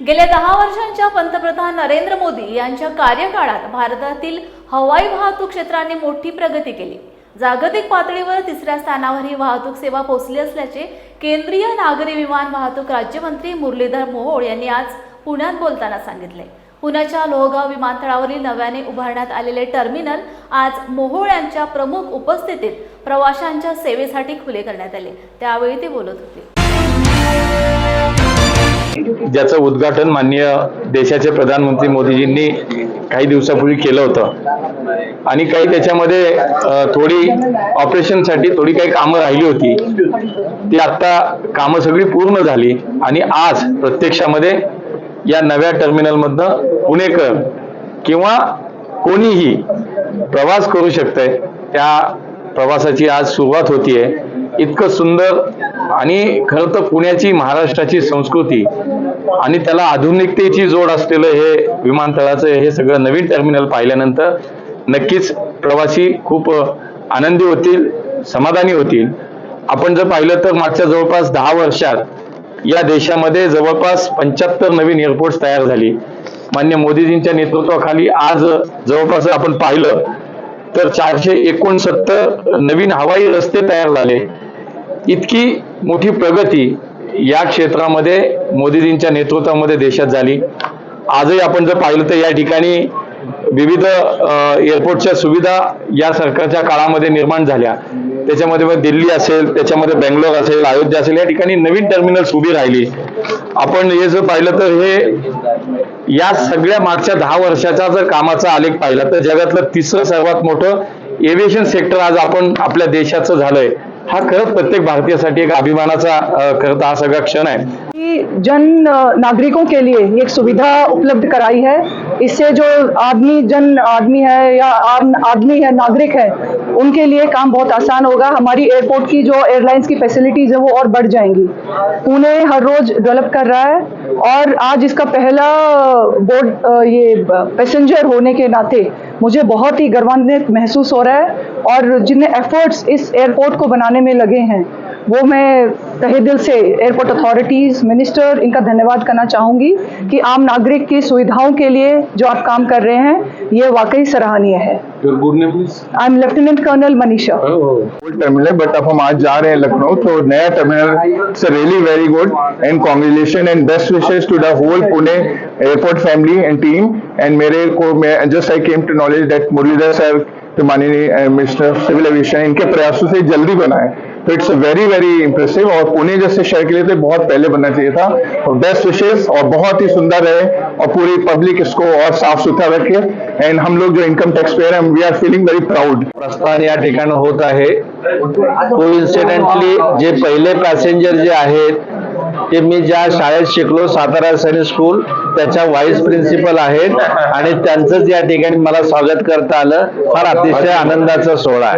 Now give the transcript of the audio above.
गेल्या दहा वर्षांच्या पंतप्रधान नरेंद्र मोदी यांच्या कार्यकाळात भारतातील हवाई वाहतूक क्षेत्राने मोठी प्रगती केली. जागतिक पातळीवर तिसऱ्या स्थानावर ही वाहतूक सेवा पोहोचली असल्याचे केंद्रीय नागरी विमान वाहतूक राज्यमंत्री मुरलीधर मोहोळ यांनी आज पुण्यात बोलताना सांगितले. पुण्याच्या लोहगाव विमानतळावरील नव्याने उभारण्यात आलेले टर्मिनल आज मोहोळ यांच्या प्रमुख उपस्थितीत प्रवाशांच्या सेवेसाठी खुले करण्यात आले. त्यावेळी ते बोलत होते. ज्याचं उद्घाटन माननीय देशाचे प्रधानमंत्री मोदीजींनी काही दिवसापूर्वी केलं होतं. आणि काही त्याच्यामध्ये थोडी ऑपरेशनसाठी थोडी काही कामं राहिली होती. ती आत्ता कामं सगळी पूर्ण झाली आणि आज प्रत्यक्षामध्ये या नव्या टर्मिनलमधनं पुणेकर किंवा कोणीही प्रवास करू शकतंय त्या प्रवासाची आज सुरुवात होतीये. इतकं सुंदर आणि खरं तर पुण्याची महाराष्ट्राची संस्कृती आणि त्याला आधुनिकतेची जोड असलेलं हे विमानतळाचं हे सगळं नवीन टर्मिनल पाहिल्यानंतर नक्कीच प्रवासी खूप आनंदी होतील समाधानी होतील. आपण जर पाहिलं तर मागच्या जवळपास दहा वर्षात या देशामध्ये जवळपास पंच्याहत्तर नवीन एअरपोर्ट तयार झाली. मान्य मोदीजींच्या नेतृत्वाखाली आज जवळपास आपण पाहिलं तर चारशे एकोणसत्तर नवीन हवाई रस्ते तयार झाले. इतकी मोठी प्रगती या क्षेत्रामध्ये मोदीजींच्या नेतृत्वामध्ये देशात झाली. आजही आपण जर पाहिलं तर या ठिकाणी विविध एअरपोर्टच्या सुविधा या सरकारच्या काळामध्ये निर्माण झाल्या. त्याच्यामध्ये दिल्ली असेल त्याच्यामध्ये बेंगलोर असेल अयोध्या असेल या ठिकाणी नवीन टर्मिनल्स उभी राहिली. आपण हे जर पाहिलं तर हे या सगळ्या मागच्या दहा वर्षाचा जर कामाचा आलेख पाहिला तर जगातलं तिसरं सर्वात मोठं एव्हिएशन सेक्टर आज आपण आपल्या देशाचं झालंय. हा खरंच प्रत्येक भारतीयासाठी एक अभिमानाचा खरं हा सगळा क्षण है जन नागरिकों के लिए एक सुविधा उपलब्ध कराई है. इससे जो आदमी, जन आदमी है या आदमी है, नागरिक है उनके लिए काम बहुत आसान होगा। हमारी एयरपोर्ट की जो एयरलाइंस की फैसिलिटीज़ है, वो और बढ़ जाएँगी। पुणे हर रोज डेवलप कर रहा है और आज इसका पहला बोर्ड ये पैसेंजर होने के नाते मुझे बहुत ही गर्वान्वित महसूस हो रहा है और जितने एफर्ट्स इस एयरपोर्ट को बनाने में लगे हैं वो मैं तहे दिल से एयरपोर्ट अथॉरिटीज मिनिस्टर इनका धन्यवाद करना चाहूँगी कि आम नागरिक की सुविधाओं के लिए जो आप काम कर रहे हैं ये वाकई सराहनीय है। I am lieutenant colonel Manisha terminal but अब हम आज जा रहे हैं लखनऊ तो नया terminal it's really very good and congratulation and best wishes to the whole Pune airport family and team and मेरे को मैं just I came to knowledge that Muralidhar sir माननीय मिनिस्टर सिविल एविएशन इनके प्रयासों से जल्दी बना है तो इट्स वेरी वेरी इंप्रेसिव और पुणे जैसे शहर के लिए तो बहुत पहले बनना चाहिए था। और बेस्ट विशेष और बहुत ही सुंदर रहे और पूरी पब्लिक इसको और साफ सुथरा रखे एंड हम लोग जो इनकम टैक्स पेयर है we are feeling very proud प्रस्थान या ठिकाणी होत आहे. कोइन्सिडेंटली जे पहिले पॅसेंजर जे आहेत ते मी ज्या शाळेत शिकलो सातारा सैनिक स्कूल त्याच्या व्हाईस प्रिन्सिपल आहेत. आणि त्यांचंच या ठिकाणी मला स्वागत करता आलं. फार अतिशय आनंदाचा सोहळा आहे.